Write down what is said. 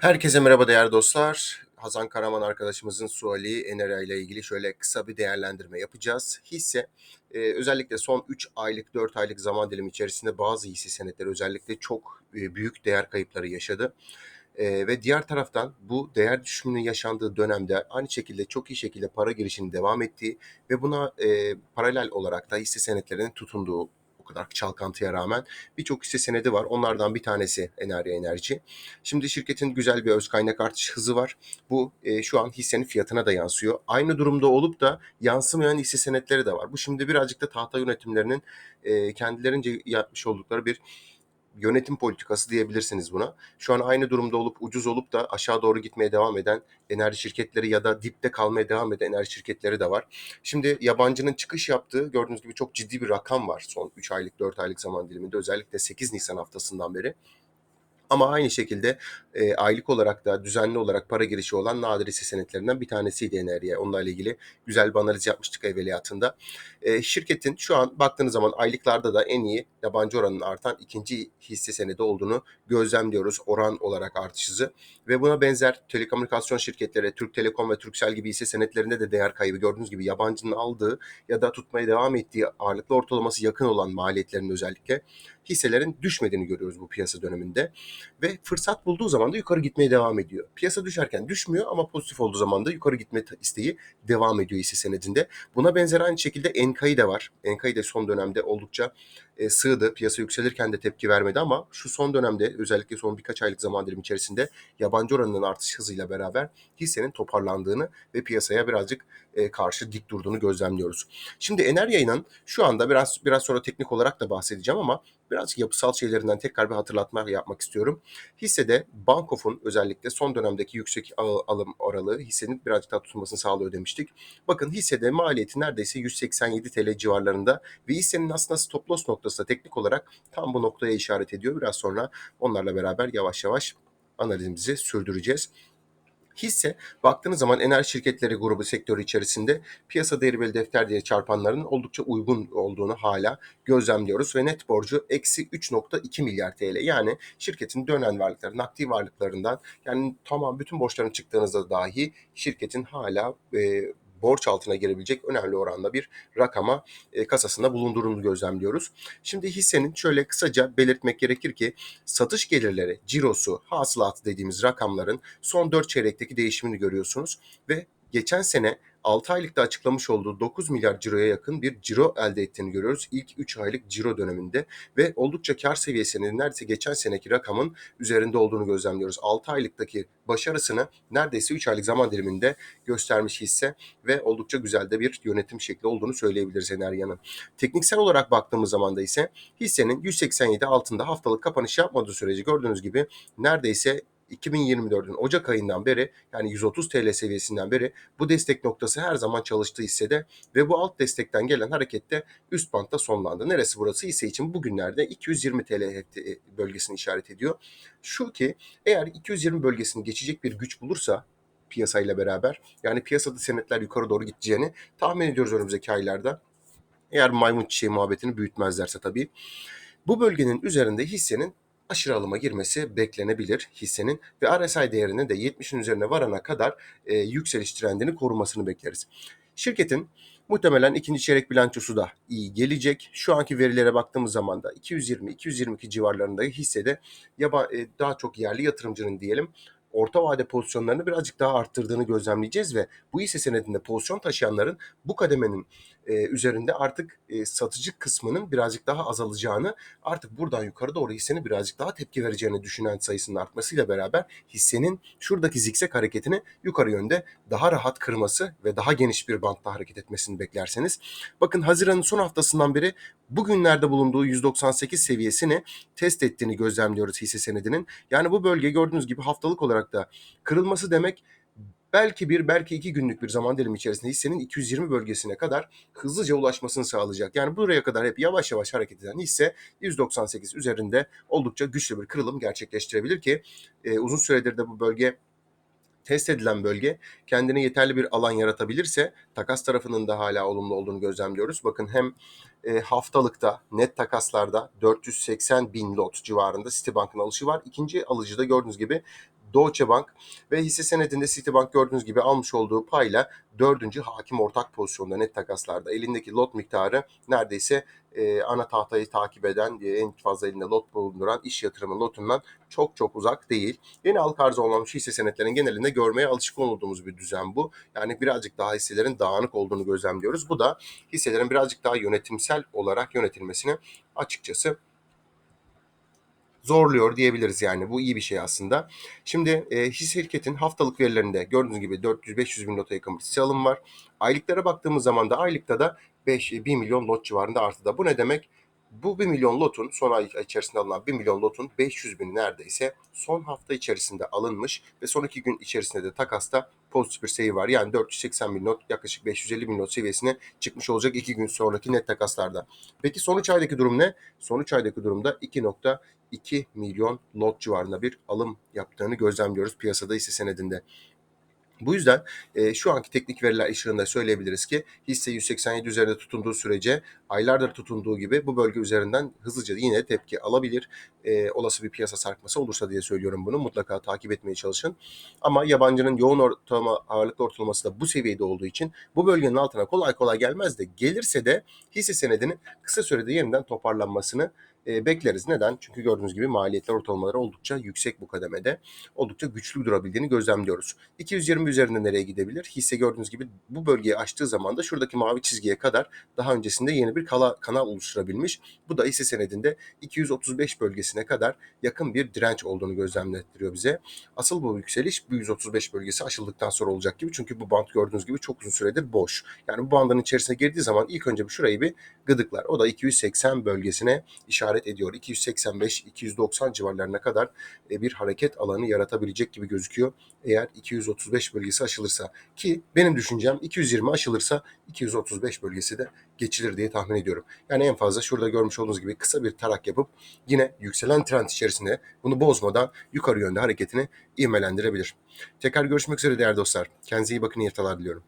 Herkese merhaba değerli dostlar. Hazan Karaman arkadaşımızın suali Enera ile ilgili şöyle kısa bir değerlendirme yapacağız. Hisse e, özellikle son 3 aylık 4 aylık zaman dilimi içerisinde bazı hisse senetleri özellikle çok e, büyük değer kayıpları yaşadı. E, ve diğer taraftan bu değer düşümünün yaşandığı dönemde aynı şekilde çok iyi şekilde para girişinin devam ettiği ve buna e, paralel olarak da hisse senetlerinin tutunduğu kadar çalkantıya rağmen birçok hisse senedi var. Onlardan bir tanesi Enerji Enerji. Şimdi şirketin güzel bir öz kaynak artış hızı var. Bu e, şu an hissenin fiyatına da yansıyor. Aynı durumda olup da yansımayan hisse senetleri de var. Bu şimdi birazcık da tahta yönetimlerinin e, kendilerince yapmış oldukları bir yönetim politikası diyebilirsiniz buna. Şu an aynı durumda olup ucuz olup da aşağı doğru gitmeye devam eden enerji şirketleri ya da dipte kalmaya devam eden enerji şirketleri de var. Şimdi yabancının çıkış yaptığı gördüğünüz gibi çok ciddi bir rakam var son 3 aylık 4 aylık zaman diliminde özellikle 8 Nisan haftasından beri. Ama aynı şekilde e, aylık olarak da düzenli olarak para girişi olan nadir hisse senetlerinden bir tanesiydi Enerji'ye. Onunla ilgili güzel bir analiz yapmıştık evveliyatında. E, şirketin şu an baktığınız zaman aylıklarda da en iyi yabancı oranının artan ikinci hisse senedi olduğunu gözlemliyoruz oran olarak artış hızı. Ve buna benzer telekomünikasyon şirketleri Türk Telekom ve Turkcell gibi hisse senetlerinde de değer kaybı gördüğünüz gibi yabancının aldığı ya da tutmaya devam ettiği ağırlıklı ortalaması yakın olan maliyetlerin özellikle hisselerin düşmediğini görüyoruz bu piyasa döneminde. Ve fırsat bulduğu zaman da yukarı gitmeye devam ediyor. Piyasa düşerken düşmüyor ama pozitif olduğu zaman da yukarı gitme isteği devam ediyor hisse senedinde. Buna benzer aynı şekilde Enka'yı da var. Enka'yı da son dönemde oldukça e, sığdı. Piyasa yükselirken de tepki vermedi ama şu son dönemde özellikle son birkaç aylık zaman dilimi içerisinde yabancı oranının artış hızıyla beraber hissenin toparlandığını ve piyasaya birazcık e, karşı dik durduğunu gözlemliyoruz. Şimdi Enerya'nın şu anda biraz biraz sonra teknik olarak da bahsedeceğim ama biraz yapısal şeylerinden tekrar bir hatırlatma yapmak istiyorum. Hissede Bankof'un özellikle son dönemdeki yüksek alım aralığı hissenin birazcık daha tutulmasını sağlıyor demiştik. Bakın hissede maliyeti neredeyse 187 TL civarlarında ve hissenin aslında stop loss noktası da teknik olarak tam bu noktaya işaret ediyor. Biraz sonra onlarla beraber yavaş yavaş analizimizi sürdüreceğiz. Hisse baktığınız zaman enerji şirketleri grubu sektörü içerisinde piyasa değeri bölü defter diye çarpanların oldukça uygun olduğunu hala gözlemliyoruz ve net borcu eksi 3.2 milyar TL. Yani şirketin dönen varlıkları, nakdi varlıklarından yani tamam bütün borçların çıktığınızda dahi şirketin hala e, borç altına girebilecek önemli oranda bir rakama e, kasasında bulundurduğunu gözlemliyoruz. Şimdi hissenin şöyle kısaca belirtmek gerekir ki satış gelirleri, cirosu, hasılatı dediğimiz rakamların son 4 çeyrekteki değişimini görüyorsunuz ve geçen sene 6 aylıkta açıklamış olduğu 9 milyar ciroya yakın bir ciro elde ettiğini görüyoruz. İlk 3 aylık ciro döneminde ve oldukça kar seviyesinin neredeyse geçen seneki rakamın üzerinde olduğunu gözlemliyoruz. 6 aylıktaki başarısını neredeyse 3 aylık zaman diliminde göstermiş hisse ve oldukça güzel de bir yönetim şekli olduğunu söyleyebiliriz Enerya'nın. Tekniksel olarak baktığımız zaman da ise hissenin 187 altında haftalık kapanış yapmadığı sürece gördüğünüz gibi neredeyse 2024'ün Ocak ayından beri yani 130 TL seviyesinden beri bu destek noktası her zaman çalıştığı hissede ve bu alt destekten gelen harekette üst bantta sonlandı. Neresi burası ise için bugünlerde 220 TL bölgesini işaret ediyor. Şu ki eğer 220 bölgesini geçecek bir güç bulursa piyasayla beraber yani piyasada senetler yukarı doğru gideceğini tahmin ediyoruz önümüzdeki aylarda. Eğer maymun çiçeği muhabbetini büyütmezlerse tabii. Bu bölgenin üzerinde hissenin aşırı alıma girmesi beklenebilir hissenin ve RSI değerinin de 70'in üzerine varana kadar e, yükseliş trendini korumasını bekleriz. Şirketin muhtemelen ikinci çeyrek bilançosu da iyi gelecek. Şu anki verilere baktığımız zaman da 220-222 civarlarında hissede yaba, e, daha çok yerli yatırımcının diyelim orta vade pozisyonlarını birazcık daha arttırdığını gözlemleyeceğiz ve bu hisse senedinde pozisyon taşıyanların bu kademenin e, üzerinde artık e, satıcı kısmının birazcık daha azalacağını artık buradan yukarı doğru hissenin birazcık daha tepki vereceğini düşünen sayısının artmasıyla beraber hissenin şuradaki zikzak hareketini yukarı yönde daha rahat kırması ve daha geniş bir bantta hareket etmesini beklerseniz. Bakın Haziran'ın son haftasından beri bugünlerde bulunduğu 198 seviyesini test ettiğini gözlemliyoruz hisse senedinin. Yani bu bölge gördüğünüz gibi haftalık olarak da kırılması demek belki bir belki iki günlük bir zaman dilimi içerisinde hissenin 220 bölgesine kadar hızlıca ulaşmasını sağlayacak. Yani buraya kadar hep yavaş yavaş hareket eden hisse 198 üzerinde oldukça güçlü bir kırılım gerçekleştirebilir ki e, uzun süredir de bu bölge test edilen bölge kendine yeterli bir alan yaratabilirse takas tarafının da hala olumlu olduğunu gözlemliyoruz. Bakın hem e, haftalıkta net takaslarda 480 bin lot civarında Citibank'ın alışı var. İkinci alıcıda gördüğünüz gibi Deutsche Bank ve hisse senedinde Citibank gördüğünüz gibi almış olduğu payla dördüncü hakim ortak pozisyonda net takaslarda. Elindeki lot miktarı neredeyse e, ana tahtayı takip eden, e, en fazla elinde lot bulunduran iş yatırımı lotundan çok çok uzak değil. Yeni halk arzı olmamış hisse senetlerinin genelinde görmeye alışık olduğumuz bir düzen bu. Yani birazcık daha hisselerin dağınık olduğunu gözlemliyoruz. Bu da hisselerin birazcık daha yönetimsel olarak yönetilmesini açıkçası zorluyor diyebiliriz yani. Bu iyi bir şey aslında. Şimdi e, hisse şirketin haftalık verilerinde gördüğünüz gibi 400-500 bin lota yakın bir hisse alım var. Aylıklara baktığımız zaman da aylıkta da 5, 1 milyon lot civarında artıda. Bu ne demek? Bu 1 milyon lotun son ay içerisinde alınan 1 milyon lotun 500 bin neredeyse son hafta içerisinde alınmış ve son iki gün içerisinde de takasta pozitif bir seyir var. Yani 480 bin not yaklaşık 550 bin not seviyesine çıkmış olacak iki gün sonraki net takaslarda. Peki son 3 aydaki durum ne? Son 3 aydaki durumda 2.2 milyon lot civarında bir alım yaptığını gözlemliyoruz piyasada hisse senedinde. Bu yüzden e, şu anki teknik veriler ışığında söyleyebiliriz ki hisse 187 üzerinde tutunduğu sürece aylardır tutunduğu gibi bu bölge üzerinden hızlıca yine tepki alabilir. E, olası bir piyasa sarkması olursa diye söylüyorum bunu. Mutlaka takip etmeye çalışın. Ama yabancının yoğun ortalama ağırlıklı ortalaması da bu seviyede olduğu için bu bölgenin altına kolay kolay gelmez de gelirse de hisse senedinin kısa sürede yeniden toparlanmasını e, bekleriz. Neden? Çünkü gördüğünüz gibi maliyetler ortalamaları oldukça yüksek bu kademede. Oldukça güçlü durabildiğini gözlemliyoruz. 220 üzerinde nereye gidebilir? Hisse gördüğünüz gibi bu bölgeyi aştığı zaman da şuradaki mavi çizgiye kadar daha öncesinde yeni bir kala, kanal oluşturabilmiş. Bu da hisse senedinde 235 bölgesine kadar yakın bir direnç olduğunu gözlemlettiriyor bize. Asıl bu yükseliş bu 135 bölgesi aşıldıktan sonra olacak gibi. Çünkü bu band gördüğünüz gibi çok uzun süredir boş. Yani bu bandın içerisine girdiği zaman ilk önce bir şurayı bir gıdıklar. O da 280 bölgesine işaret ediyor. 285-290 civarlarına kadar e, bir hareket alanı yaratabilecek gibi gözüküyor. Eğer 235 bölgesi aşılırsa ki benim düşüncem 220 aşılırsa 235 bölgesi de geçilir diye tahmin ediyorum. Yani en fazla şurada görmüş olduğunuz gibi kısa bir tarak yapıp yine yükselen trend içerisinde bunu bozmadan yukarı yönde hareketini ivmelendirebilir. Tekrar görüşmek üzere değerli dostlar. Kendinize iyi bakın, iyi diliyorum.